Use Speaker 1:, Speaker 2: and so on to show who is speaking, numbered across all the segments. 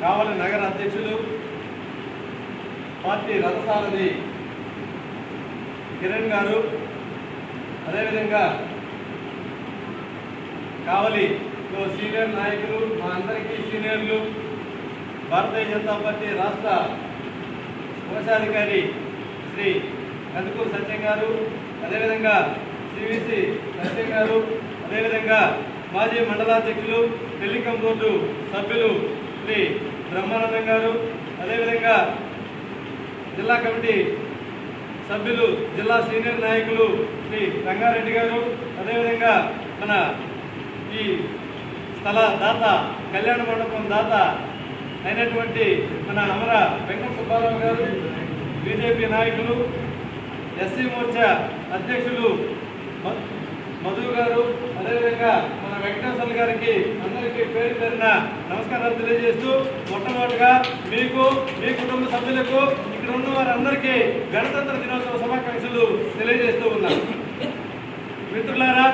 Speaker 1: కావలి నగర అధ్యక్షులు పార్టీ రథసారథి కిరణ్ గారు అదేవిధంగా కావలి సీనియర్ నాయకులు మా అందరికీ సీనియర్లు భారతీయ జనతా పార్టీ రాష్ట్ర కోశాధికారి శ్రీ కందుకూరు సత్యం గారు అదేవిధంగా సివిసి సత్యం గారు అదేవిధంగా మాజీ మండలాధ్యక్షులు టెలికాం బోర్డు సభ్యులు శ్రీ బ్రహ్మానందం గారు అదేవిధంగా జిల్లా కమిటీ సభ్యులు జిల్లా సీనియర్ నాయకులు శ్రీ రంగారెడ్డి గారు అదేవిధంగా మన ఈ స్థల దాత కళ్యాణ మండపం దాత అయినటువంటి మన అమర వెంకట సుబ్బారావు గారు బీజేపీ నాయకులు ఎస్సీ మోర్చా అధ్యక్షులు మ- మధు గారు అదేవిధంగా వెంకటేశ్వర గారికి అందరికీ పేరు పేరున నమస్కారాలు తెలియజేస్తూ మొట్టమొదటిగా మీకు మీ కుటుంబ సభ్యులకు ఇక్కడ ఉన్న వారందరికీ గణతంత్ర దినోత్సవ శుభాకాంక్షలు తెలియజేస్తూ ఉన్నాను. మిత్రులారా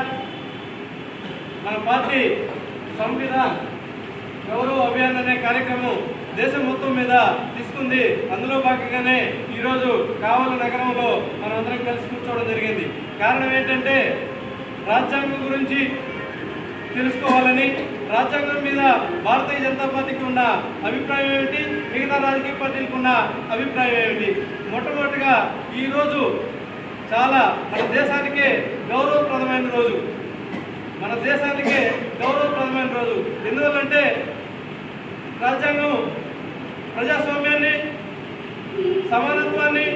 Speaker 1: మన పార్టీ సంవిధాన్ గౌరవ అభియాన్ అనే కార్యక్రమం దేశం మొత్తం మీద తీసుకుంది. అందులో భాగంగానే ఈరోజు కావలి నగరంలో మనం అందరం కలిసి కూర్చోవడం జరిగింది. కారణం ఏంటంటే రాజ్యాంగం గురించి తెలుసుకోవాలని రాజ్యాంగం మీద భారతీయ జనతా పార్టీకి ఉన్న అభిప్రాయం ఏమిటి? మిగతా రాజకీయ పార్టీలకు ఉన్న అభిప్రాయం ఏమిటి? మొట్టమొదటిగా ఈరోజు చాలా మన దేశానికే గౌరవప్రదమైన రోజు. మన దేశానికే గౌరవప్రదమైన రోజు. ఎందువల్లంటే రాజ్యాంగం ప్రజాస్వామ్యాన్ని సమానత్వాన్ని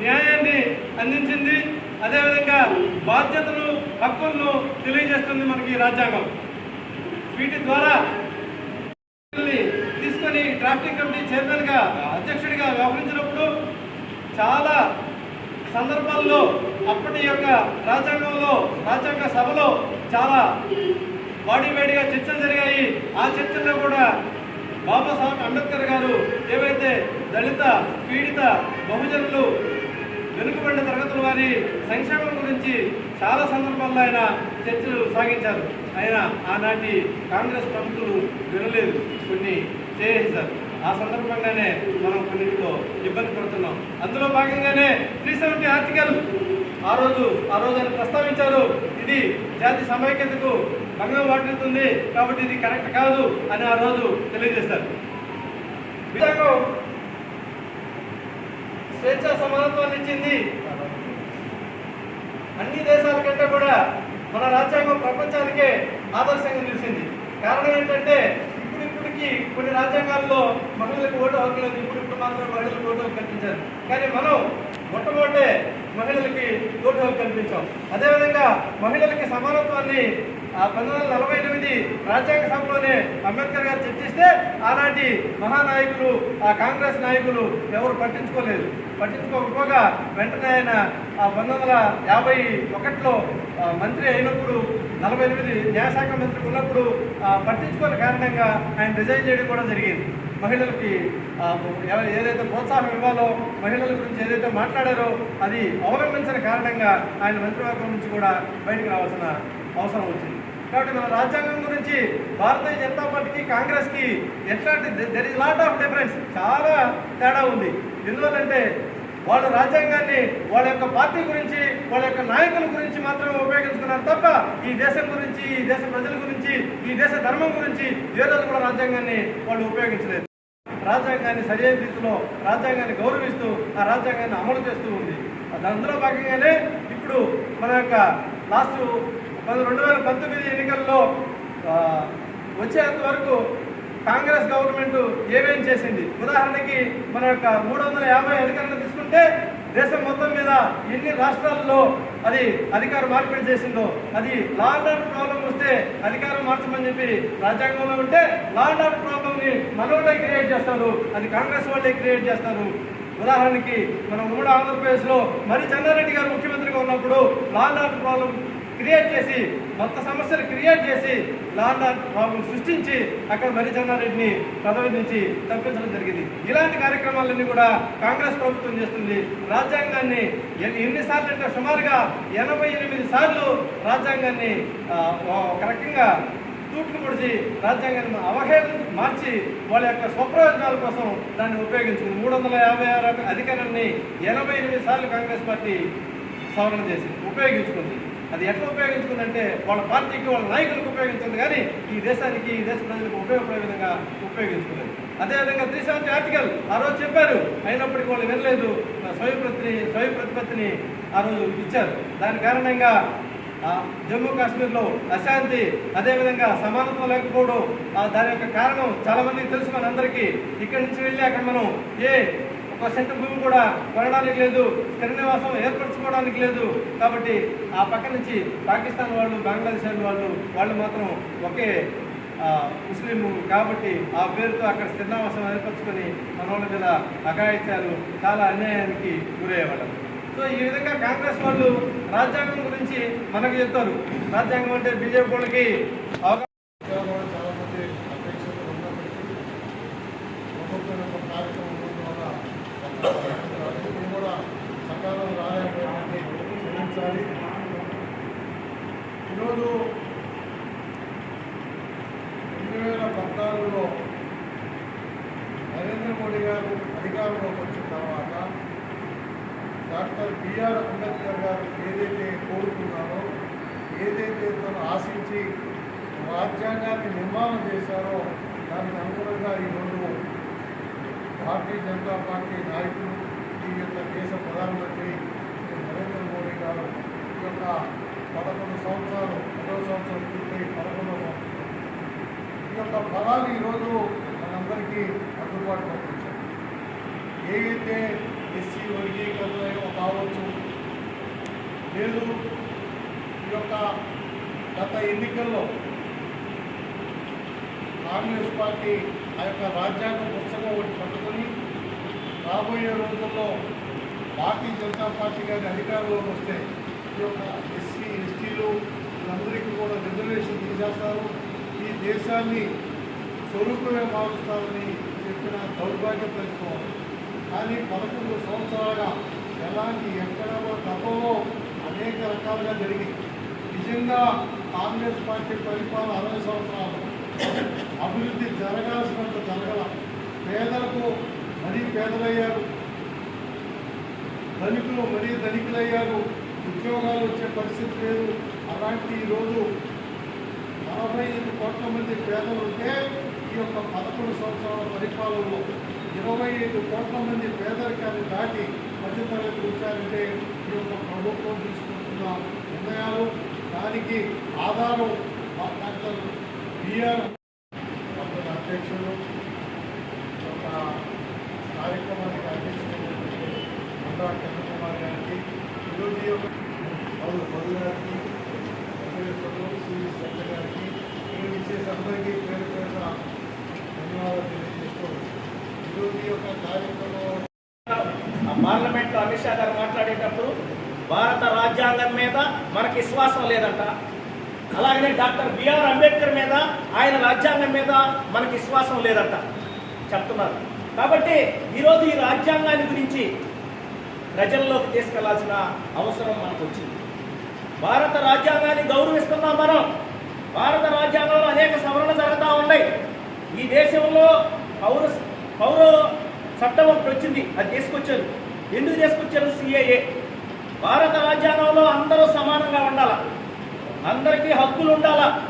Speaker 1: న్యాయాన్ని అందించింది అదేవిధంగా బాధ్యతలు హక్కులను తెలియజేస్తుంది మనకి రాజ్యాంగం. వీటి ద్వారా తీసుకొని డ్రాఫ్టింగ్ కమిటీ చైర్మన్గా అధ్యక్షుడిగా వ్యవహరించినప్పుడు చాలా సందర్భాల్లో అప్పటి యొక్క రాజ్యాంగంలో రాజ్యాంగ సభలో చాలా వాడివేడిగా చర్చలు జరిగాయి. ఆ చర్చల్లో కూడా బాబాసాహెబ్ అంబేద్కర్ గారు ఏవైతే దళిత పీడిత బహుజనులు వెనుకబడిన తరగతుల వారి సంక్షేమం గురించి చాలా సందర్భాల్లో ఆయన చర్చలు సాగించారు. ఆయన ఆనాటి కాంగ్రెస్ ప్రభుత్వం వినలేదు. కొన్ని చేసేశారు ఆ సందర్భంగానే మనం కొన్నిటితో ఇబ్బంది పడుతున్నాం. అందులో భాగంగానే త్రీ సెవెంటీ ఆర్టికల్ ఆ రోజు ఆ రోజు ఆయన ప్రస్తావించారు. ఇది జాతి సమైక్యతకు భంగం వాటిల్తుంది కాబట్టి ఇది కరెక్ట్ కాదు అని ఆ రోజు తెలియజేశారు. స్వేచ్ఛ సమానత్వాన్ని ఇచ్చింది. అన్ని దేశాల కంటే కూడా మన రాజ్యాంగం ప్రపంచానికే ఆదర్శంగా నిలిచింది. కారణం ఏంటంటే ఇప్పుడు ఇప్పటికి కొన్ని రాజ్యాంగాల్లో మహిళలకు ఓటు హక్కు లేదు ఇప్పుడు ఇప్పుడు మాత్రం మహిళలకు ఓటు హక్కు కల్పించారు. కానీ మనం మొట్టమొదటే మహిళలకి ఓటు కల్పించాం అదేవిధంగా మహిళలకి సమానత్వాన్ని ఆ పంతొమ్మిది వందల నలభై ఎనిమిది రాజ్యాంగ సభలోనే అంబేద్కర్ గారు చర్చిస్తే ఆనాటి మహానాయకులు ఆ కాంగ్రెస్ నాయకులు ఎవరు పట్టించుకోలేదు. పట్టించుకోకపోగా వెంటనే ఆయన ఆ పంతొమ్మిది వందల యాభై ఒకటిలో మంత్రి అయినప్పుడు నలభై ఎనిమిది న్యాయశాఖ మంత్రి ఉన్నప్పుడు ఆ, పట్టించుకోని కారణంగా ఆయన రిజైన్ చేయడం కూడా జరిగింది. మహిళలకి ఏదైతే ప్రోత్సాహం ఇవ్వాలో మహిళల గురించి ఏదైతే మాట్లాడారో అది అవలంబించిన కారణంగా ఆయన మంత్రివర్గం నుంచి కూడా బయటకు రావాల్సిన అవసరం వచ్చింది. కాబట్టి మన రాజ్యాంగం గురించి భారతీయ జనతా పార్టీకి కాంగ్రెస్కి ఎట్లాంటి there is lot of difference చాలా తేడా ఉంది. ఎందువల్లంటే వాళ్ళ రాజ్యాంగాన్ని వాళ్ళ యొక్క పార్టీ గురించి వాళ్ళ యొక్క నాయకుల గురించి మాత్రమే ఉపయోగించుకున్నారు తప్ప ఈ దేశం గురించి ఈ దేశ ప్రజల గురించి ఈ దేశ ధర్మం గురించి ఏ రోజు కూడా రాజ్యాంగాన్ని వాళ్ళు ఉపయోగించలేదు. రాజ్యాంగాన్ని సరైన రీతిలో రాజ్యాంగాన్ని గౌరవిస్తూ ఆ రాజ్యాంగాన్ని అమలు చేస్తూ ఉంది. అందులో భాగంగానే ఇప్పుడు మన యొక్క లాస్ట్ రెండు వేల పంతొమ్మిది ఎన్నికల్లో వచ్చేంత వరకు కాంగ్రెస్ గవర్నమెంట్ ఏమేం చేసింది? ఉదాహరణకి మన యొక్క మూడు వందల యాభై అధికారులను తీసుకుంటే దేశం మొత్తం మీద ఎన్ని రాష్ట్రాల్లో అది అధికారం మార్పిడి చేసిందో అది లా అండ్ ఆర్డర్ ప్రాబ్లం వస్తే అధికారం మార్చమని చెప్పి రాజ్యాంగంలో ఉంటే లా అండ్ ఆర్డర్ ప్రాబ్లం ని మనోళ్ళే క్రియేట్ చేస్తారు అది కాంగ్రెస్ వాళ్ళే క్రియేట్ చేస్తారు. ఉదాహరణకి మన ఉమ్మడి ఆంధ్రప్రదేశ్లో మరి చెన్నారెడ్డి గారు ముఖ్యమంత్రిగా ఉన్నప్పుడు law and order problem create చేసి కొత్త సమస్యలు క్రియేట్ చేసి లాండ్ ప్రాబ్లం సృష్టించి అక్కడ మరి పదవి నుంచి తప్పించడం జరిగింది. ఇలాంటి కార్యక్రమాలన్నీ కూడా కాంగ్రెస్ ప్రభుత్వం చేస్తుంది. రాజ్యాంగాన్ని ఎన్ని- ఎన్నిసార్లు అంటే సుమారుగా ఎనభై ఎనిమిది సార్లు రాజ్యాంగాన్ని ఒక రకంగా తూట్లు పొడిచి రాజ్యాంగాన్ని అవహేళన మార్చి వాళ్ళ యొక్క స్వప్రయోజనాల కోసం దాన్ని ఉపయోగించుకుంది. మూడు వందల యాభై ఆరు అధికారాన్ని ఎనభై ఎనిమిది సార్లు కాంగ్రెస్ పార్టీ సవరణ చేసింది ఉపయోగించుకుంది. అది ఎట్లా ఉపయోగించుకుందంటే వాళ్ళ పార్టీకి వాళ్ళ నాయకులకు ఉపయోగించింది కానీ ఈ దేశానికి ఈ దేశ ప్రజలకు ఉపయోగపడే విధంగా ఉపయోగించుకోలేదు అదేవిధంగా త్రీ సెవెంటీ ఆర్టికల్ ఆ రోజు చెప్పారు. అయినప్పటికీ వాళ్ళు వినలేదు. స్వయం ప్రతిని స్వయం ప్రతిపత్తిని ఆ రోజు ఇచ్చారు. దాని కారణంగా ఆ జమ్మూ కాశ్మీర్లో అశాంతి అదేవిధంగా సమానత్వం లేకపోవడం ఆ దాని యొక్క కారణం చాలామందికి తెలుసు మనందరికీ. ఇక్కడి నుంచి వెళ్ళి అక్కడ మనం ఏ ఒక సెంటు భూమి కూడా కొనడానికి లేదు స్థిర నివాసం ఏర్పరచుకోవడానికి లేదు. కాబట్టి ఆ పక్క నుంచి పాకిస్తాన్ వాళ్ళు బంగ్లాదేశ్ వాళ్ళు వాళ్ళు మాత్రం ఒకే ముస్లిం కాబట్టి ఆ పేరుతో అక్కడ స్థిరనివాసం ఏర్పరచుకొని మన వాళ్ళ మీద అఘాయిత్యాలు చాలా అన్యాయానికి గురయ్యేవాళ్ళం. సో ఈ విధంగా కాంగ్రెస్ వాళ్ళు రాజ్యాంగం గురించి మనకు చెప్తారు. రాజ్యాంగం అంటే బీజేపీ వాళ్ళకి అవగాహన
Speaker 2: చాలా మంది కూడా సకాలం రాలేకపోయిందని క్షమించాలి ఈరోజు రెండు వేల పద్నాలుగులో నరేంద్ర మోడీ గారు అధికారంలోకి వచ్చిన తర్వాత డాక్టర్ బిఆర్ అంబేద్కర్ గారు ఏదైతే కోరుకున్నారో ఏదైతే తను ఆశించి రాజ్యాంగాన్ని నిర్మాణం చేశారో దానికి అనుగుణంగా ఈరోజు భారతీయ జనతా పార్టీ నాయకులు ఈ యొక్క దేశ ప్రధానమంత్రి శ్రీ నరేంద్ర మోడీ గారు ఈ యొక్క పదకొండు సంవత్సరాలు పదవ సంవత్సరం పూర్తయి పదకొండవ సంవత్సరం. ఈ యొక్క ఫలాలు ఈరోజు మనందరికీ అందుబాటులో వచ్చాయి ఏవైతే ఎస్సీ వర్గీకరణ కావచ్చు లేదు ఈ యొక్క గత ఎన్నికల్లో కాంగ్రెస్ పార్టీ ఆ యొక్క రాజ్యాంగ పుస్తకం ఒకటి రాబోయే రోజుల్లో భారతీయ జనతా పార్టీ గారి అధికారంలోకి వస్తే ఈ యొక్క ఎస్సీ ఎస్టీలు వీళ్ళందరికీ కూడా రిజర్వేషన్ తీసేస్తారు. ఈ దేశాన్ని స్వరూపమే మారుస్తారని చెప్పిన దౌర్భాగ్యం తెలుసుకోవాలి. కానీ పదకొండు సంవత్సరాలుగా ఎలాంటి ఎక్కడో కూడా గతంలో అనేక రకాలుగా జరిగింది. నిజంగా కాంగ్రెస్ పార్టీ పరిపాలన అరవై సంవత్సరాలు. అభివృద్ధి జరగాల్సినంత జరగల పేదలకు మరీ పేదలయ్యారు. ధనికులు మరీ ధనికులయ్యారు. ఉద్యోగాలు వచ్చే పరిస్థితి లేదు. అలాంటి ఈరోజు నలభై ఐదు కోట్ల మంది పేదలు ఉంటే ఈ యొక్క పదకొండు సంవత్సరాల పరిపాలనలో ఇరవై ఐదు కోట్ల మంది పేదరికాన్ని దాటి మధ్యతరగతి వచ్చారంటే ఈ యొక్క ప్రభుత్వం తీసుకుంటున్న నిర్ణయాలు దానికి ఆధారం డాక్టర్ బిఆర్ డాక్టర్ అధ్యక్షులు ఈ యొక్క కార్యక్రమానికి అధ్యక్షులైనటువంటి మందా చంద్రకుమార్ గారికి ఈరోజు ఈ యొక్క మధు మధు గారికి వెంకటేశ్వరరావు శ్రీ సత్య గారికి ఈ విశేష అందరికీ పేరు పేరున ధన్యవాదాలు తెలియజేస్తూ ఈరోజు ఈ యొక్క కార్యక్రమం
Speaker 3: ఆ పార్లమెంట్లో అమిత్ షా గారు మాట్లాడేటప్పుడు భారత రాజ్యాంగం మీద మనకి విశ్వాసం లేదంట. అలాగనే డాక్టర్ బిఆర్ అంబేద్కర్ మీద ఆయన రాజ్యాంగం మీద మనకి విశ్వాసం లేదంట. చెప్తున్నారు. కాబట్టి ఈరోజు ఈ రాజ్యాంగాన్ని గురించి ప్రజల్లోకి తీసుకెళ్ళాల్సిన అవసరం మనకు వచ్చింది భారత రాజ్యాంగాన్ని గౌరవిస్తున్నాం మనం. భారత రాజ్యాంగంలో అనేక సవరణలు జరుగుతూ ఉన్నాయి. ఈ దేశంలో పౌర పౌర చట్టం ఒకటి వచ్చింది. అది తీసుకొచ్చారు. ఎందుకు తీసుకొచ్చారు? సిఏఏ. భారత రాజ్యాంగంలో అందరూ సమానంగా ఉండాలా? అందరికీ హక్కులు ఉండాలా?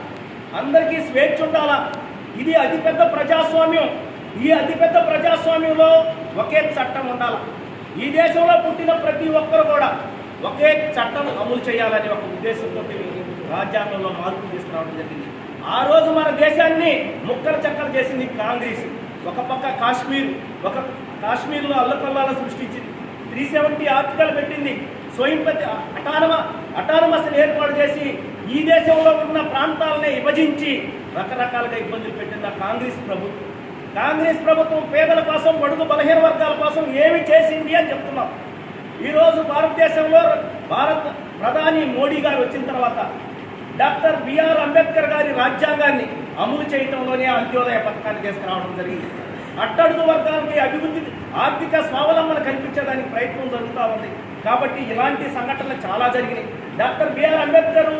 Speaker 3: అందరికీ స్వేచ్ఛ ఉండాలా? ఇది అతిపెద్ద ప్రజాస్వామ్యం. ఈ అతిపెద్ద ప్రజాస్వామ్యంలో ఒకే చట్టం ఉండాలి? ఈ దేశంలో పుట్టిన ప్రతి ఒక్కరు కూడా ఒకే చట్టం అమలు చేయాలనే ఒక ఉద్దేశంతో రాజ్యాంగంలో మార్పులు తీసుకురావడం జరిగింది. ఆ రోజు మన దేశాన్ని ముక్కలు చక్కలు చేసింది కాంగ్రెస్. ఒక పక్క కాశ్మీర్ ఒక కాశ్మీర్లో అల్లకల్లాల సృష్టించింది. త్రీ సెవెంటీ ఆర్టికల్ పెట్టింది. స్వయం ప్రతి అటానమ అటానమస్ ఏర్పాటు చేసి ఈ దేశంలో ఉన్న ప్రాంతాలనే విభజించి రకరకాలుగా ఇబ్బందులు పెట్టింది ఆ కాంగ్రెస్ ప్రభుత్వం. కాంగ్రెస్ ప్రభుత్వం పేదల కోసం బడుగు బలహీన వర్గాల కోసం ఏమి చేసింది అని చెప్తున్నాం. ఈరోజు భారతదేశంలో భారత ప్రధాని మోడీ గారు వచ్చిన తర్వాత డాక్టర్ బిఆర్ అంబేద్కర్ గారి రాజ్యాంగాన్ని అమలు చేయటంలోనే అంత్యోదయ పథకాన్ని తీసుకురావడం జరిగింది. అట్టడుగు వర్గాలకి అభివృద్ధి ఆర్థిక స్వావలంబన కల్పించడానికి ప్రయత్నం జరుగుతూ ఉంది. కాబట్టి ఇలాంటి సంఘటనలు చాలా జరిగినాయి. డాక్టర్ బిఆర్ అంబేద్కర్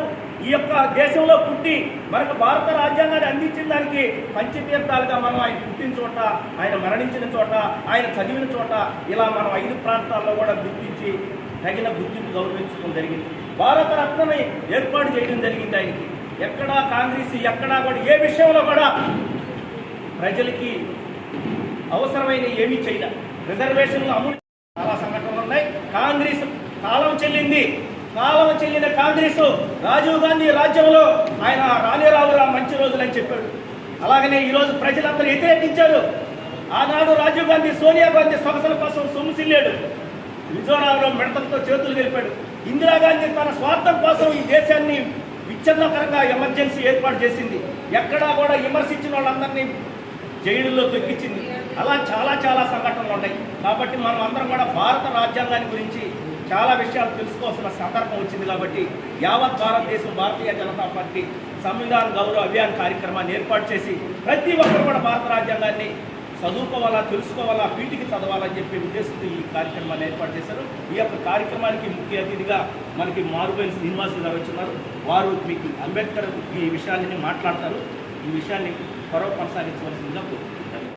Speaker 3: ఈ యొక్క దేశంలో పుట్టి మనకు భారత రాజ్యాంగాన్ని అందించిన దానికి పంచతీర్థాలుగా మనం ఆయన పుట్టిన చోట ఆయన మరణించిన చోట ఆయన చదివిన చోట ఇలా మనం ఐదు ప్రాంతాల్లో కూడా గుర్తించి తగిన గుర్తింపు గౌరవించడం జరిగింది. భారత రత్నని ఏర్పాటు చేయడం జరిగింది ఆయనకి. ఎక్కడా కాంగ్రెస్ ఎక్కడా కూడా ఏ విషయంలో కూడా ప్రజలకి అవసరమైన ఏమీ చేయలే. రిజర్వేషన్లు అమలు చాలా సంఘటనలు ఉన్నాయి. కాంగ్రెస్ కాలం చెల్లింది. కాలం చెల్లిన కాంగ్రెస్ రాజీవ్ గాంధీ రాజ్యంలో ఆయన రాణిరావురా మంచి రోజులని చెప్పాడు. అలాగనే ఈరోజు ప్రజలందరూ వ్యతిరేకించారు. ఆనాడు రాజీవ్ గాంధీ సోనియా గాంధీ సొగసల కోసం సొమ్ముసిల్లాడు మిజోరాంలో మిడతలతో చేతులు గెలిపాడు ఇందిరాగాంధీ తన స్వార్థం కోసం ఈ దేశాన్ని విచ్ఛిన్నకరంగా ఎమర్జెన్సీ ఏర్పాటు చేసింది. ఎక్కడా కూడా విమర్శించిన వాళ్ళందరినీ జైలుల్లో తొక్కించింది. అలా చాలా చాలా సంఘటనలు ఉన్నాయి. కాబట్టి మనం అందరం కూడా భారత రాజ్యాంగాన్ని గురించి చాలా విషయాలు తెలుసుకోవాల్సిన సందర్భం వచ్చింది కాబట్టి యావత్ భారతదేశం భారతీయ జనతా పార్టీ సంవిధాన గౌరవ అభియాన్ కార్యక్రమాన్ని ఏర్పాటు చేసి ప్రతి ఒక్కరు కూడా భారత రాజ్యాంగాన్ని చదువుకోవాలా తెలుసుకోవాలా పీటికి చదవాలని చెప్పే ఉద్దేశంతో ఈ కార్యక్రమాన్ని ఏర్పాటు చేశారు. ఈ యొక్క కార్యక్రమానికి ముఖ్య అతిథిగా మనకి మారుబోయిన శ్రీనివాసులు గారు వచ్చినారు. వారు మీకు అంబేద్కర్ ఈ విషయాన్ని మాట్లాడతారు. ఈ విషయాన్ని త్వరగా కొనసాగించవలసిందిగా